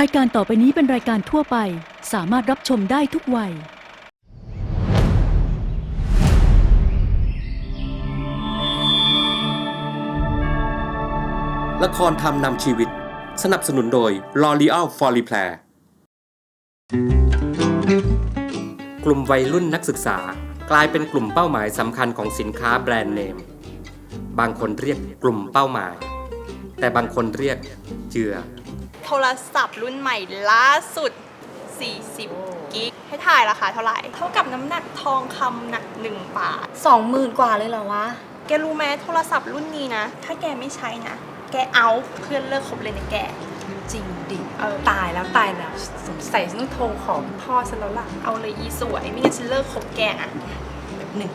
รายการต่อไปนี้เป็นรายการทั่วไป สามารถรับชมได้ทุกวัย ละครทำนำชีวิต สนับสนุนโดย L'Oreal f o r e p l a i r กลุ่มวัยรุ่นนักศึกษากลายเป็นกลุ่มเป้าหมายสำคัญของสินค้าแบรนด์เนม บางคนเรียกกลุ่มเป้าหมาย แต่บางคนเรียกเหยื่อ โทรศัพท์รุ่นใหม่ล่าสุด 40 กิก ให้ถ่ายราคาเท่าไหร่ เท่ากับน้ำหนักทองคำหนัก 1 บาท สองหมื่นกว่าเลยเหรอวะ แกรู้ไหมโทรศัพท์รุ่นนี้นะ ถ้าแกไม่ใช้นะ แกเอาเพื่อนเลิกคบเลยนะแก จริงดิเออ ตายแล้วตายแล้วสงสัยฉันต้องโทรขอพ่อฉันแล้วล่ะเอาเลยอีสวย ไม่งั้นฉันเลิกคบแกนะแบบหนึ่ง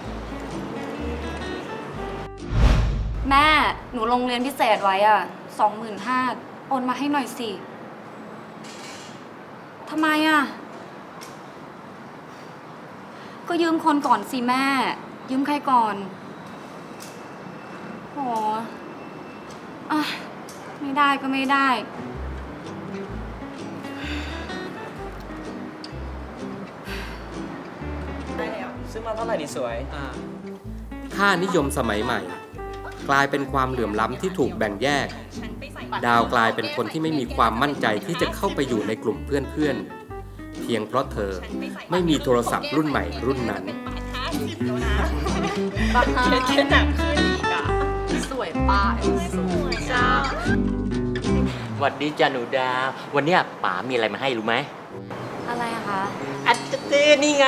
แม่ หนูลงเรียนพิเศษไว้อะสองหมื่นห้า โอนมาให้หน่อยสิ ทำไมอะ ก็ยืมคนก่อนสิแม่ ยืมใครก่อนโหอะ ไม่ได้ก็ไม่ได้ ได้แล้วซื้อมาเท่าไหร่นี่สวยค่านิยมสมัยใหม่ กลายเป็นความเหลื่อมล้ำที่ถูกแบ่งแยก ฉันไปใส่ ดาวกลายเป็นคนที่ไม่มีความมั่นใจที่จะเข้าไปอยู่ในกลุ่มเพื่อนๆ เพียงเพราะเธอไม่มีโทรศัพท์รุ่นใหม่รุ่นนั้นบ้าแค่หนักขึ้นอีกอะสวยป้าสวยจ้าหวัดดีจ้าหนูดาว วันเนี้ยป๋ามีอะไรมาให้รู้ไหม อะไรอะคะอัจเจนี่ไง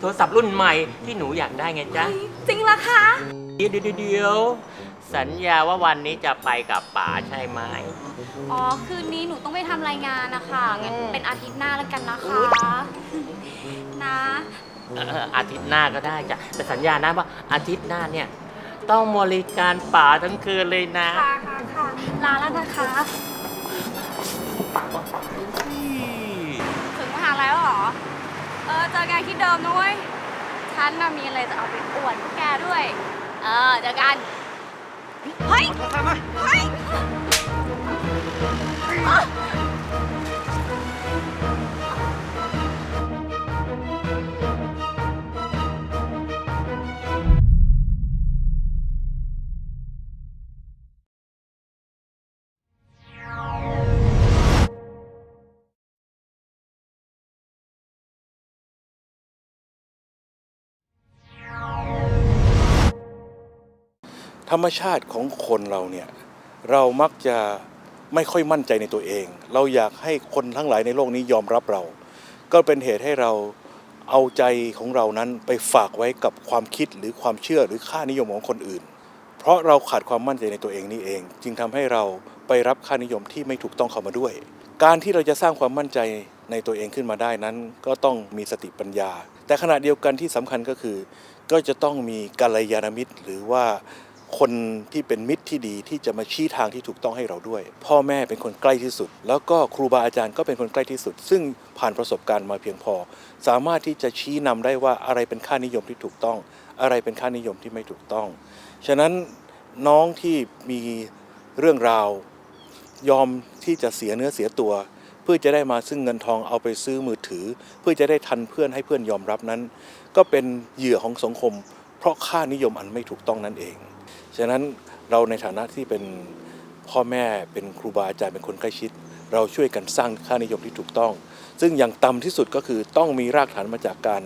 โทรศัพท์รุ่นใหม่ที่หนูอยากได้ไงจ๊ะ จริงละคะ เดี๋ยวเดี๋ยวเดี๋ยว สัญญาว่าวันนี้จะไปกับป๋าใช่ไหม อ๋อ คืนนี้หนูต้องไปทำรายงานนะคะงั้นเป็นอาทิตย์หน้าแล้วกันนะคะ นะ เอออาทิตย์หน้าก็ได้จ้ะแต่สัญญานะว่าอาทิตย์หน้าเนี่ย ต้องบริการป๋าทั้งคืนเลยนะ ค่ะค่ะค่ะลาแล้วนะคะ ถึงมหาลัยแล้วเหรอ เออ เจอกันที่เดิมนะเว้ยฉันน่ะมีอะไรจะเอาไปอวดพวกแกด้วย เออ เจอกัน เฮ้ย เฮ้ย ธรรมชาติของคนเราเนี่ยเรามักจะไม่ค่อยมั่นใจในตัวเอง เราอยากให้คนทั้งหลายในโลกนี้ยอมรับเรา ก็เป็นเหตุให้เราเอาใจของเรานั้นไปฝากไว้กับความคิดหรือความเชื่อหรือค่านิยมของคนอื่น เพราะเราขาดความมั่นใจในตัวเองนี่เอง จึงทำให้เราไปรับค่านิยมที่ไม่ถูกต้องเข้ามาด้วย การที่เราจะสร้างความมั่นใจในตัวเองขึ้นมาได้นั้น ก็ต้องมีสติปัญญา แต่ขณะเดียวกันที่สำคัญก็คือ ก็จะต้องมีกัลยาณมิตรหรือว่า คนที่เป็นมิตรที่ดีที่จะมาชี้ทางที่ถูกต้องให้เราด้วย พ่อแม่เป็นคนใกล้ที่สุด แล้วก็ครูบาอาจารย์ก็เป็นคนใกล้ที่สุด ซึ่งผ่านประสบการณ์มาเพียงพอ สามารถที่จะชี้นำได้ว่าอะไรเป็นค่านิยมที่ถูกต้อง อะไรเป็นค่านิยมที่ไม่ถูกต้อง ฉะนั้นน้องที่มีเรื่องราวยอมที่จะเสียเนื้อเสียตัว เพื่อจะได้มาซึ่งเงินทองเอาไปซื้อมือถือ เพื่อจะได้ทันเพื่อนให้เพื่อนยอมรับนั้น ก็เป็นเหยื่อของสังคม เพราะค่านิยมอันไม่ถูกต้องนั่นเอง ฉะนั้นเราในฐานะที่เป็นพ่อแม่เป็นครูบาอาจารย์เป็นคนใกล้ชิด เราช่วยกันสร้างค่านิยมที่ถูกต้อง ซึ่งอย่างต่ำที่สุดก็คือต้องมีรากฐานมาจากการ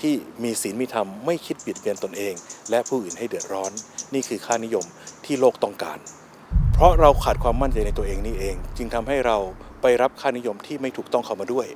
ที่มีศีลมีธรรมไม่คิดเบียดเบียนตนเอง และผู้อื่นให้เดือดร้อน นี่คือค่านิยมที่โลกต้องการ เพราะเราขาดความมั่นใจในตัวเองนี่เอง จึงทำให้เราไปรับค่านิยมที่ไม่ถูกต้องเข้ามาด้วย